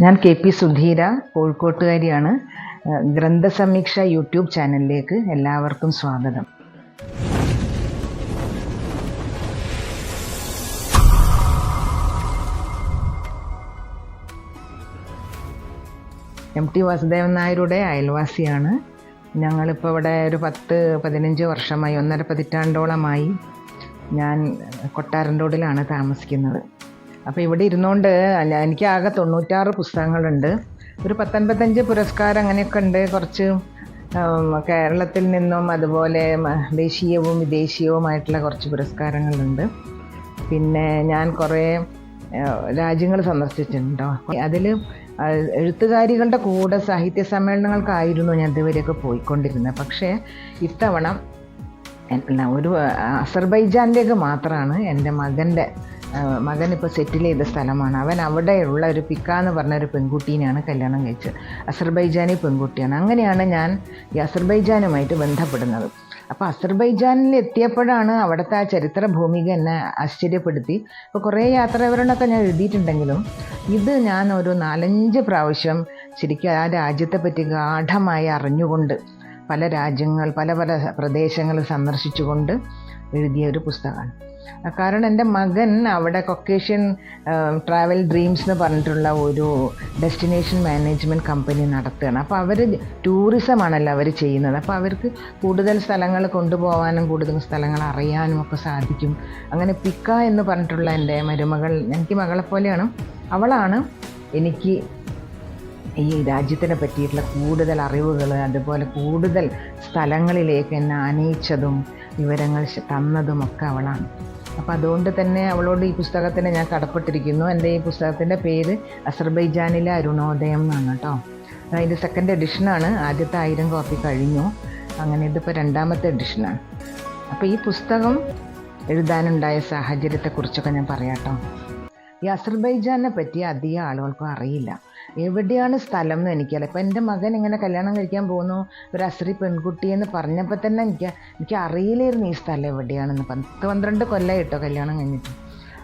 ഞാൻ K P Sudheera കോഴിക്കോട്ടുകാരിയാണ്. ഗ്രന്ഥസമീക്ഷ YouTube ചാനലിലേക്ക് എല്ലാവർക്കും സ്വാഗതം. എം ടി വാസുദേവൻ നായരുടെ അയൽവാസിയാണ്. ഞങ്ങളിപ്പോൾ ഇവിടെ ഒരു പത്ത് പതിനഞ്ച് വർഷമായി ഒന്നര പതിറ്റാണ്ടോളമായി ഞാൻ കൊട്ടാരൻ റോഡിലാണ് താമസിക്കുന്നത്. അപ്പോൾ ഇവിടെ ഇരുന്നുകൊണ്ട് എനിക്ക് ആകെ തൊണ്ണൂറ്റാറ് പുസ്തകങ്ങളുണ്ട്. ഒരു പത്തൊൻപത്തഞ്ച് പുരസ്കാരം അങ്ങനെയൊക്കെ ഉണ്ട്. കുറച്ച് കേരളത്തിൽ നിന്നും അതുപോലെ ദേശീയവും വിദേശീയവുമായിട്ടുള്ള കുറച്ച് പുരസ്കാരങ്ങളുണ്ട്. പിന്നെ ഞാൻ കുറേ രാജ്യങ്ങൾ സന്ദർശിച്ചിട്ടുണ്ടോ? അതിൽ എഴുത്തുകാരികളുടെ കൂടെ സാഹിത്യ സമ്മേളനങ്ങൾക്കായിരുന്നു ഞാൻ ഇതുവരെയൊക്കെ പോയിക്കൊണ്ടിരുന്നത്. പക്ഷേ ഇത്തവണ ഒരു അസർബൈജാനിലേക്ക് മാത്രമാണ് എന്റെ മകന്റെ മകൻ ഇപ്പോൾ സെറ്റിൽ ചെയ്ത സ്ഥലമാണ്. അവൻ അവിടെയുള്ള ഒരു പിക്ക എന്ന് പറഞ്ഞ ഒരു പെൺകുട്ടീനെയാണ് കല്യാണം കഴിച്ചത്. അസർബൈജാനി പെൺകുട്ടിയാണ്. അങ്ങനെയാണ് ഞാൻ ഈ അസർബൈജാനുമായിട്ട് ബന്ധപ്പെടുന്നത്. അപ്പോൾ അസർബൈജാനിൽ എത്തിയപ്പോഴാണ് അവിടുത്തെ ആ ചരിത്ര ഭൂമിക എന്നെ ആശ്ചര്യപ്പെടുത്തി. അപ്പോൾ കുറേ യാത്രാ വിവരണമൊക്കെ ഞാൻ എഴുതിയിട്ടുണ്ടെങ്കിലും ഇത് ഞാൻ ഒരു നാലഞ്ച് പ്രാവശ്യം ശരിക്കും ആ രാജ്യത്തെ പറ്റി ഗാഠമായി അറിഞ്ഞുകൊണ്ട് പല രാജ്യങ്ങൾ പല പല പ്രദേശങ്ങൾ സന്ദർശിച്ചുകൊണ്ട് എഴുതിയ ഒരു പുസ്തകമാണ്. കാരണം എന്റെ മകൻ അവിടെ കൊക്കേഷ്യൻ ട്രാവൽ ഡ്രീംസ് എന്ന് പറഞ്ഞിട്ടുള്ള ഒരു ഡെസ്റ്റിനേഷൻ മാനേജ്മെന്റ് കമ്പനി നടത്തുകയാണ്. അപ്പോൾ അവർ ടൂറിസമാണല്ലോ അവർ ചെയ്യുന്നത്. അപ്പോൾ അവർക്ക് കൂടുതൽ സ്ഥലങ്ങൾ കൊണ്ടുപോകാനും കൂടുതൽ സ്ഥലങ്ങൾ അറിയാനും ഒക്കെ സാധിക്കും. അങ്ങനെ പിക്ക എന്ന് പറഞ്ഞിട്ടുള്ള എന്റെ മരുമകൾ എനിക്ക് മകളെ പോലെയാണ്. അവളാണ് എനിക്ക് ഈ രാജ്യത്തിനെ പറ്റിയിട്ടുള്ള കൂടുതൽ അറിവുകൾ അതുപോലെ കൂടുതൽ സ്ഥലങ്ങളിലേക്ക് എന്നെ ആനയിച്ചതും വിവരങ്ങൾ തന്നതുമൊക്കെ അവളാണ്. അപ്പോൾ അതുകൊണ്ട് തന്നെ അവളോട് ഈ പുസ്തകത്തിന് ഞാൻ കടപ്പെട്ടിരിക്കുന്നു. എന്റെ ഈ പുസ്തകത്തിന്റെ പേര് അസർബൈജാനിലെ അരുണോദയം എന്നാണ് കേട്ടോ. അതിന്റെ സെക്കൻഡ് എഡിഷനാണ് ആദ്യത്തെ ആയിരം കോപ്പി കഴിഞ്ഞു. അങ്ങനെ ഇതിപ്പോൾ രണ്ടാമത്തെ എഡിഷനാണ് അപ്പോൾ ഈ പുസ്തകം എഴുതാനുണ്ടായ സാഹചര്യത്തെക്കുറിച്ചൊക്കെ ഞാൻ പറയാം കേട്ടോ. ഈ അസർബൈജാനെ പറ്റി അധികം ആളുകൾക്കും അറിയില്ല. എവിടെയാണ് സ്ഥലം എന്ന് എനിക്കല്ല ഇപ്പം എന്റെ മകൻ ഇങ്ങനെ കല്യാണം കഴിക്കാൻ പോകുന്നു. ഒരു അസറി പെൺകുട്ടി എന്ന് പറഞ്ഞപ്പോൾ തന്നെ എനിക്ക് എനിക്ക് അറിയില്ലായിരുന്നു ഈ സ്ഥലം എവിടെയാണെന്ന്. പത്ത് പന്ത്രണ്ട് കൊല്ലം കേട്ടോ കല്യാണം കഴിഞ്ഞിട്ട്.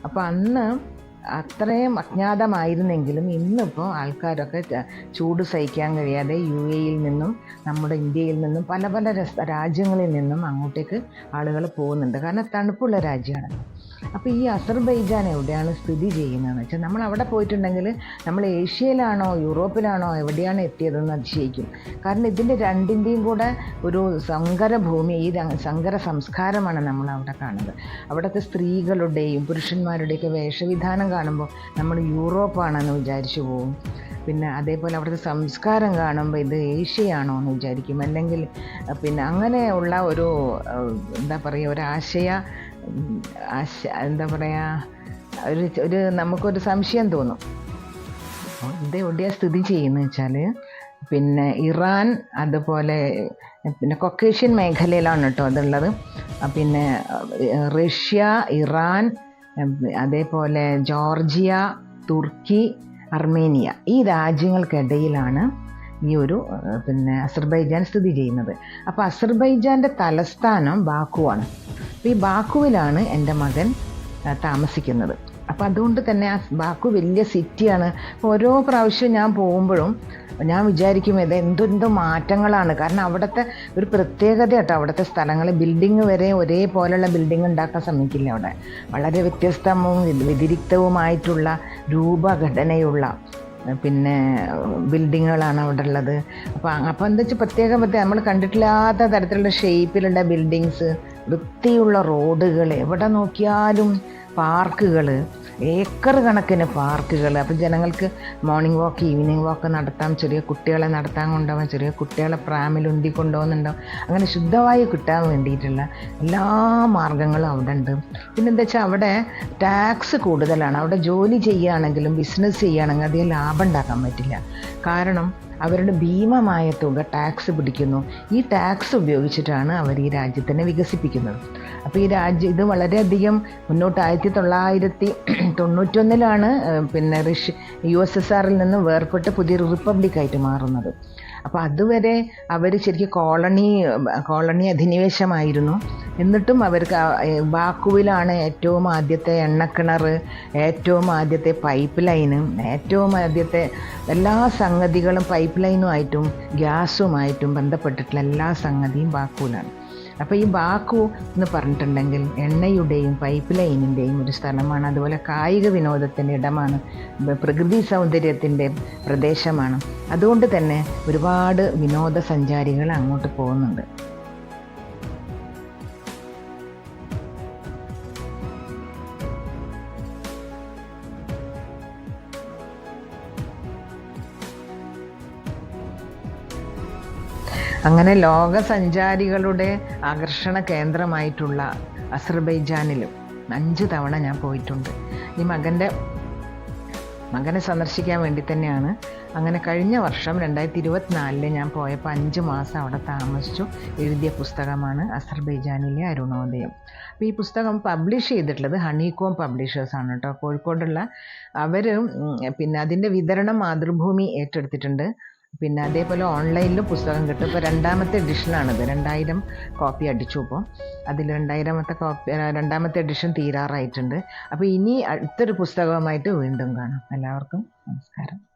അപ്പോൾ അന്ന് അത്രയും അജ്ഞാതമായിരുന്നെങ്കിലും ഇന്നിപ്പോൾ ആൾക്കാരൊക്കെ ചൂട് സഹിക്കാൻ കഴിയാതെ യു എയിൽ നിന്നും നമ്മുടെ ഇന്ത്യയിൽ നിന്നും പല പല രാജ്യങ്ങളിൽ നിന്നും അങ്ങോട്ടേക്ക് ആളുകൾ പോകുന്നുണ്ട്. കാരണം തണുപ്പുള്ള രാജ്യമാണ്. അപ്പോൾ ഈ അസർബൈജാൻ എവിടെയാണ് സ്ഥിതി ചെയ്യുന്നതെന്ന് വെച്ചാൽ നമ്മൾ അവിടെ പോയിട്ടുണ്ടെങ്കിൽ നമ്മൾ ഏഷ്യയിലാണോ യൂറോപ്പിലാണോ എവിടെയാണ് എത്തിയതെന്ന് അതിശയിക്കും കാരണം ഇതിന്റെ രണ്ടിന്റെയും കൂടെ ഒരു സങ്കര ഭൂമി ഈ സങ്കര സംസ്കാരമാണ് നമ്മൾ അവിടെ കാണുന്നത്. അവിടുത്തെ സ്ത്രീകളുടെയും പുരുഷന്മാരുടെയൊക്കെ വേഷവിധാനം കാണുമ്പോൾ നമ്മൾ യൂറോപ്പാണെന്ന് വിചാരിച്ചു പോകും പിന്നെ അതേപോലെ അവിടുത്തെ സംസ്കാരം കാണുമ്പോൾ ഇത് ഏഷ്യയാണോ എന്ന് വിചാരിക്കും. അല്ലെങ്കിൽ പിന്നെ അങ്ങനെയുള്ള ഒരു എന്താ പറയുക ഒരാശയ ആശ എന്താ പറയുക ഒരു ഒരു നമുക്കൊരു സംശയം തോന്നും. ഇത് എവിടെയാണ് സ്ഥിതി ചെയ്യുന്നത് വെച്ചാൽ പിന്നെ ഇറാൻ അതുപോലെ പിന്നെ കൊക്കേഷ്യൻ മേഖലയിലാണ് കേട്ടോ അതുള്ളത്. പിന്നെ റഷ്യ ഇറാൻ അതേപോലെ ജോർജിയ തുർക്കി അർമേനിയ ഈ രാജ്യങ്ങൾക്കിടയിലാണ് ഈ ഒരു പിന്നെ അസർബൈജാൻ സ്ഥിതി ചെയ്യുന്നത്. അപ്പോൾ അസർബൈജാന്റെ തലസ്ഥാനം ബാക്കുവാണ്. അപ്പോൾ ഈ ബാക്കുവിലാണ് എന്റെ മകൻ താമസിക്കുന്നത്. അപ്പോൾ അതുകൊണ്ട് തന്നെ ആ ബാക്കു വലിയ സിറ്റിയാണ്. ഓരോ പ്രാവശ്യം ഞാൻ പോകുമ്പോഴും ഞാൻ വിചാരിക്കും ഇത് എന്തെന്തോ മാറ്റങ്ങളാണ്. കാരണം അവിടുത്തെ ഒരു പ്രത്യേകത കേട്ടോ അവിടുത്തെ സ്ഥലങ്ങൾ ബിൽഡിങ് വരെ ഒരേപോലെയുള്ള ബിൽഡിംഗ് ഉണ്ടാക്കാൻ ശ്രമിക്കില്ല അവിടെ. വളരെ വ്യത്യസ്തവും വ്യതിരിക്തവുമായിട്ടുള്ള രൂപഘടനയുള്ള പിന്നെ ബിൽഡിങ്ങുകളാണ് അവിടെ ഉള്ളത് അപ്പോൾ അപ്പോൾ എന്താ വെച്ചാൽ പ്രത്യേകം പ്രത്യേകം നമ്മൾ കണ്ടിട്ടില്ലാത്ത തരത്തിലുള്ള ഷേപ്പിലുള്ള ബിൽഡിങ്സ് വൃത്തിയുള്ള റോഡുകൾ എവിടെ നോക്കിയാലും പാർക്കുകൾ ഏക്കർ കണക്കിന് പാർക്കുകൾ. അപ്പോൾ ജനങ്ങൾക്ക് മോർണിംഗ് വാക്ക് ഈവനിങ് വാക്ക് നടത്താം. ചെറിയ കുട്ടികളെ നടത്താൻ കൊണ്ടുപോകാം. ചെറിയ കുട്ടികളെ പ്രാമിൽ ഉന്തി കൊണ്ടുപോകുന്നുണ്ടാവും. അങ്ങനെ ശുദ്ധവായു കിട്ടാൻ വേണ്ടിയിട്ടുള്ള എല്ലാ മാർഗങ്ങളും അവിടെ ഉണ്ട് പിന്നെ എന്താ വെച്ചാൽ അവിടെ ടാക്സ് കൂടുതലാണ്. അവിടെ ജോലി ചെയ്യുകയാണെങ്കിലും ബിസിനസ് ചെയ്യുകയാണെങ്കിൽ അധികം ലാഭം ഉണ്ടാക്കാൻ പറ്റില്ല. കാരണം അവരുടെ ഭീമമായ തുക ടാക്സ് പിടിക്കുന്നു. ഈ ടാക്സ് ഉപയോഗിച്ചിട്ടാണ് അവർ ഈ രാജ്യത്തിനെ വികസിപ്പിക്കുന്നത്. അപ്പോൾ ഈ രാജ്യം ഇത് വളരെയധികം മുന്നോട്ട് ആയിരത്തി തൊള്ളായിരത്തി തൊണ്ണൂറ്റൊന്നിലാണ് പിന്നെ റഷ്യ യു എസ് എസ് ആറിൽ നിന്ന് വേർപെട്ട് പുതിയൊരു റിപ്പബ്ലിക്കായിട്ട് മാറുന്നത്. അപ്പോൾ അതുവരെ അവർ ശരിക്കും കോളനി കോളനി അധിനിവേശമായിരുന്നു. എന്നിട്ടും അവർക്ക് ബാക്കുവിലാണ് ഏറ്റവും ആദ്യത്തെ എണ്ണക്കിണർ ഏറ്റവും ആദ്യത്തെ പൈപ്പ് ലൈനും ഏറ്റവും ആദ്യത്തെ എല്ലാ സംഗതികളും പൈപ്പ് ലൈനുമായിട്ടും ഗ്യാസുമായിട്ടും ബന്ധപ്പെട്ടിട്ടുള്ള എല്ലാ സംഗതിയും ബാക്കുവിലാണ് അപ്പോൾ ഈ ബാക്കു എന്ന് പറഞ്ഞിട്ടുണ്ടെങ്കിൽ എണ്ണയുടെയും പൈപ്പ് ലൈനിന്റെയും ഒരു സ്ഥലമാണ്. അതുപോലെ കായിക വിനോദത്തിന്റെ ഇടമാണ്. പ്രകൃതി സൗന്ദര്യത്തിന്റെ പ്രദേശമാണ്. അതുകൊണ്ട് തന്നെ ഒരുപാട് വിനോദസഞ്ചാരികൾ അങ്ങോട്ട് പോകുന്നുണ്ട്. അങ്ങനെ ലോകസഞ്ചാരികളുടെ ആകർഷണ കേന്ദ്രമായിട്ടുള്ള അസർബൈജാനിലും അഞ്ച് തവണ ഞാൻ പോയിട്ടുണ്ട്. ഈ മകന്റെ മകനെ സന്ദർശിക്കാൻ വേണ്ടി തന്നെയാണ്. അങ്ങനെ കഴിഞ്ഞ വർഷം രണ്ടായിരത്തി ഇരുപത്തിനാലിൽ ഞാൻ പോയപ്പോൾ അഞ്ച് മാസം അവിടെ താമസിച്ചു. എഴുതിയ പുസ്തകമാണ് അസർബൈജാനിലെ അരുണോദയം. അപ്പോൾ ഈ പുസ്തകം പബ്ലിഷ് ചെയ്തിട്ടുള്ളത് ഹണികോം പബ്ലിഷേഴ്സാണ് കേട്ടോ. കോഴിക്കോടുള്ള അവർ പിന്നെ അതിന്റെ വിതരണം മാതൃഭൂമി ഏറ്റെടുത്തിട്ടുണ്ട്. പിന്നെ അതേപോലെ ഓൺലൈനിലും പുസ്തകം കിട്ടും. ഇപ്പോൾ രണ്ടാമത്തെ എഡിഷനാണിത് രണ്ടായിരം കോപ്പി അടിച്ചു ഇപ്പോൾ അതിൽ രണ്ടായിരമത്തെ കോപ്പി രണ്ടാമത്തെ എഡിഷൻ തീരാറായിട്ടുണ്ട്. അപ്പോൾ ഇനി അടുത്തൊരു പുസ്തകവുമായിട്ട് വീണ്ടും കാണാം. എല്ലാവർക്കും നമസ്കാരം.